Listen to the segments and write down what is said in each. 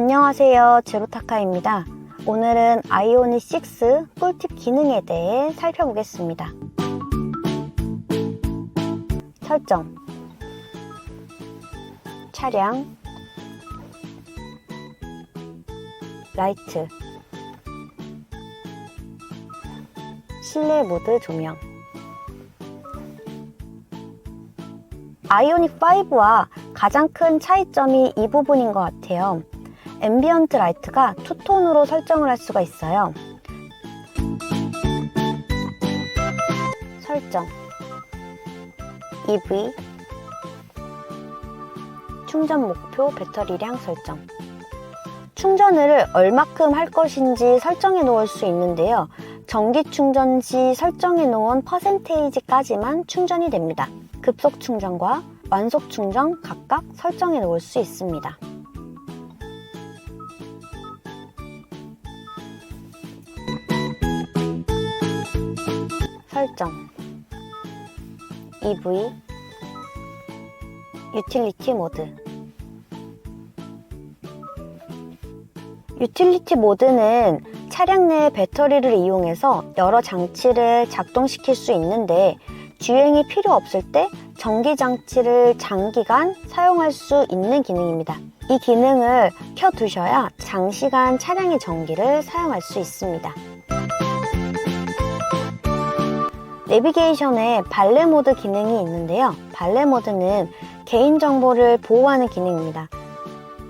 안녕하세요. 제로타카입니다. 오늘은 아이오닉 6 꿀팁 기능에 대해 살펴보겠습니다. 설정 차량 라이트 실내 모드 조명 아이오닉 5와 가장 큰 차이점이 이 부분인 것 같아요. 앰비언트 라이트가 투톤으로 설정을 할 수가 있어요. 설정 EV 충전 목표 배터리량 설정 충전을 얼마큼 할 것인지 설정해 놓을 수 있는데요. 전기 충전 시 설정해 놓은 퍼센테이지까지만 충전이 됩니다. 급속 충전과 완속 충전 각각 설정해 놓을 수 있습니다. 설정 EV 유틸리티 모드 유틸리티 모드는 차량 내 배터리를 이용해서 여러 장치를 작동시킬 수 있는데 주행이 필요 없을 때 전기 장치를 장기간 사용할 수 있는 기능입니다. 이 기능을 켜두셔야 장시간 차량의 전기를 사용할 수 있습니다. 내비게이션에 발레 모드 기능이 있는데요. 발레 모드는 개인정보를 보호하는 기능입니다.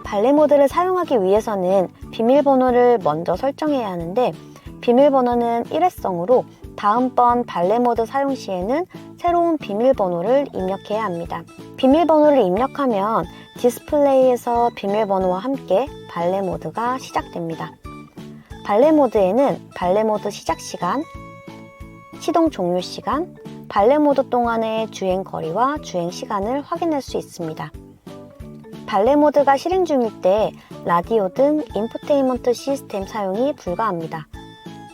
발레 모드를 사용하기 위해서는 비밀번호를 먼저 설정해야 하는데 비밀번호는 일회성으로 다음번 발레 모드 사용 시에는 새로운 비밀번호를 입력해야 합니다. 비밀번호를 입력하면 디스플레이에서 비밀번호와 함께 발레 모드가 시작됩니다. 발레 모드에는 발레 모드 시작 시간, 시동 종료 시간, 발레 모드 동안의 주행 거리와 주행 시간을 확인할 수 있습니다. 발레 모드가 실행 중일 때 라디오 등 인포테인먼트 시스템 사용이 불가합니다.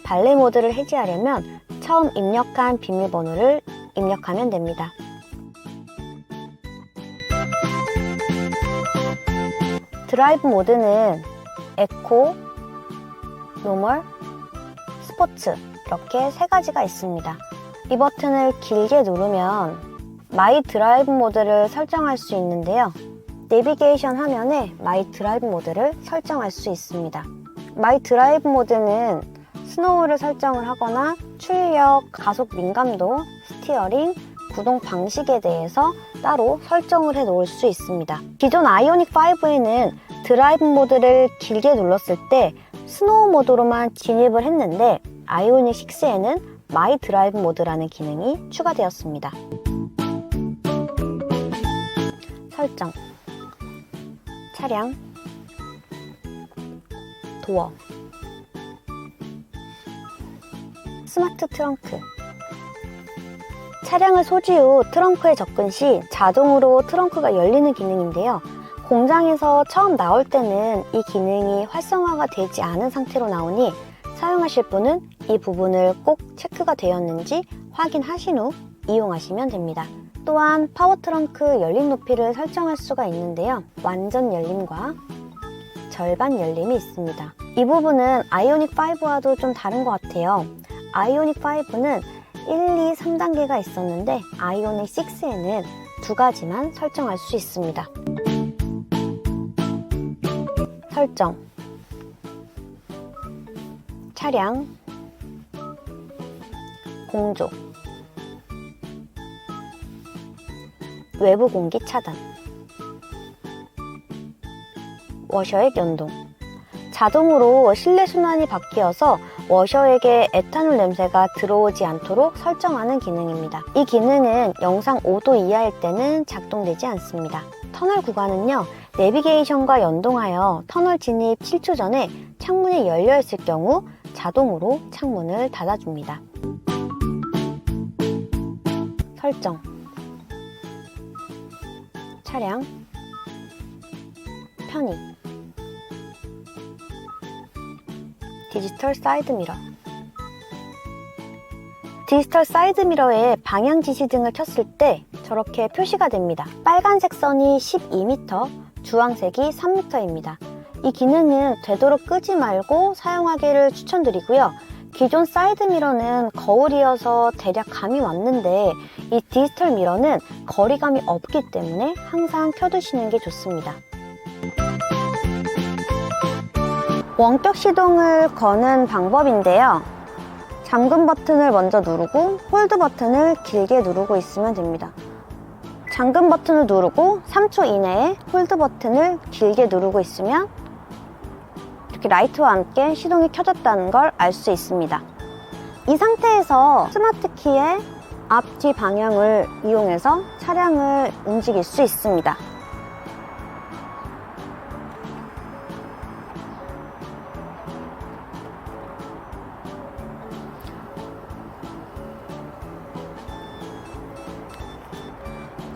발레 모드를 해지하려면 처음 입력한 비밀번호를 입력하면 됩니다. 드라이브 모드는 에코, 노멀, 스포츠 이렇게 세 가지가 있습니다. 이 버튼을 길게 누르면 마이 드라이브 모드를 설정할 수 있는데요. 내비게이션 화면에 마이 드라이브 모드를 설정할 수 있습니다. 마이 드라이브 모드는 스노우를 설정을 하거나 출력, 가속 민감도, 스티어링, 구동 방식에 대해서 따로 설정을 해 놓을 수 있습니다. 기존 아이오닉 5에는 드라이브 모드를 길게 눌렀을 때 스노우 모드로만 진입을 했는데 아이오닉 6에는 마이 드라이브 모드라는 기능이 추가되었습니다. 설정 차량 도어 스마트 트렁크 차량을 소지 후 트렁크에 접근 시 자동으로 트렁크가 열리는 기능인데요. 공장에서 처음 나올 때는 이 기능이 활성화가 되지 않은 상태로 나오니 사용하실 분은 이 부분을 꼭 체크가 되었는지 확인하신 후 이용하시면 됩니다. 또한 파워 트렁크 열림 높이를 설정할 수가 있는데요. 완전 열림과 절반 열림이 있습니다. 이 부분은 아이오닉 5와도 좀 다른 것 같아요. 아이오닉 5는 1, 2, 3단계가 있었는데 아이오닉 6에는 두 가지만 설정할 수 있습니다. 설정 차량 공조 외부 공기 차단 워셔액 연동 자동으로 실내 순환이 바뀌어서 워셔액에 에탄올 냄새가 들어오지 않도록 설정하는 기능입니다. 이 기능은 영상 5도 이하일 때는 작동되지 않습니다. 터널 구간은요, 내비게이션과 연동하여 터널 진입 7초 전에 창문이 열려 있을 경우 자동으로 창문을 닫아줍니다. 설정 차량 편의 디지털 사이드 미러 디지털 사이드 미러에 방향 지시등을 켰을 때 저렇게 표시가 됩니다. 빨간색 선이 12m, 주황색이 3m입니다. 이 기능은 되도록 끄지 말고 사용하기를 추천드리고요. 기존 사이드 미러는 거울이어서 대략 감이 왔는데 이 디지털 미러는 거리감이 없기 때문에 항상 켜두시는 게 좋습니다. 원격 시동을 거는 방법인데요. 잠금 버튼을 먼저 누르고 홀드 버튼을 길게 누르고 있으면 됩니다. 잠금 버튼을 누르고 3초 이내에 홀드 버튼을 길게 누르고 있으면 이렇게 라이트와 함께 시동이 켜졌다는 걸 알 수 있습니다. 이 상태에서 스마트 키의 앞 뒤 방향을 이용해서 차량을 움직일 수 있습니다.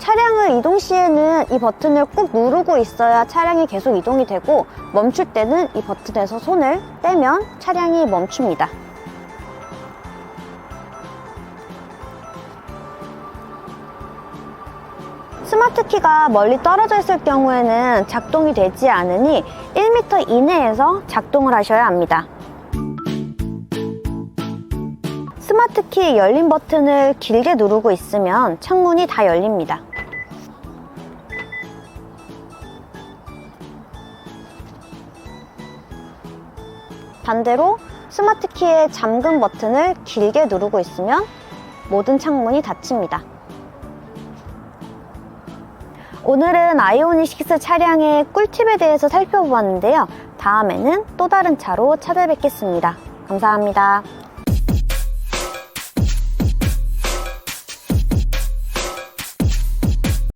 차량을 이동 시에는 이 버튼을 꾹 누르고 있어야 차량이 계속 이동이 되고 멈출 때는 이 버튼에서 손을 떼면 차량이 멈춥니다. 스마트 키가 멀리 떨어져 있을 경우에는 작동이 되지 않으니 1m 이내에서 작동을 하셔야 합니다. 스마트 키 열림 버튼을 길게 누르고 있으면 창문이 다 열립니다. 반대로 스마트 키의 잠금 버튼을 길게 누르고 있으면 모든 창문이 닫힙니다. 오늘은 아이오닉 6 차량의 꿀팁에 대해서 살펴보았는데요. 다음에는 또 다른 차로 찾아뵙겠습니다. 감사합니다.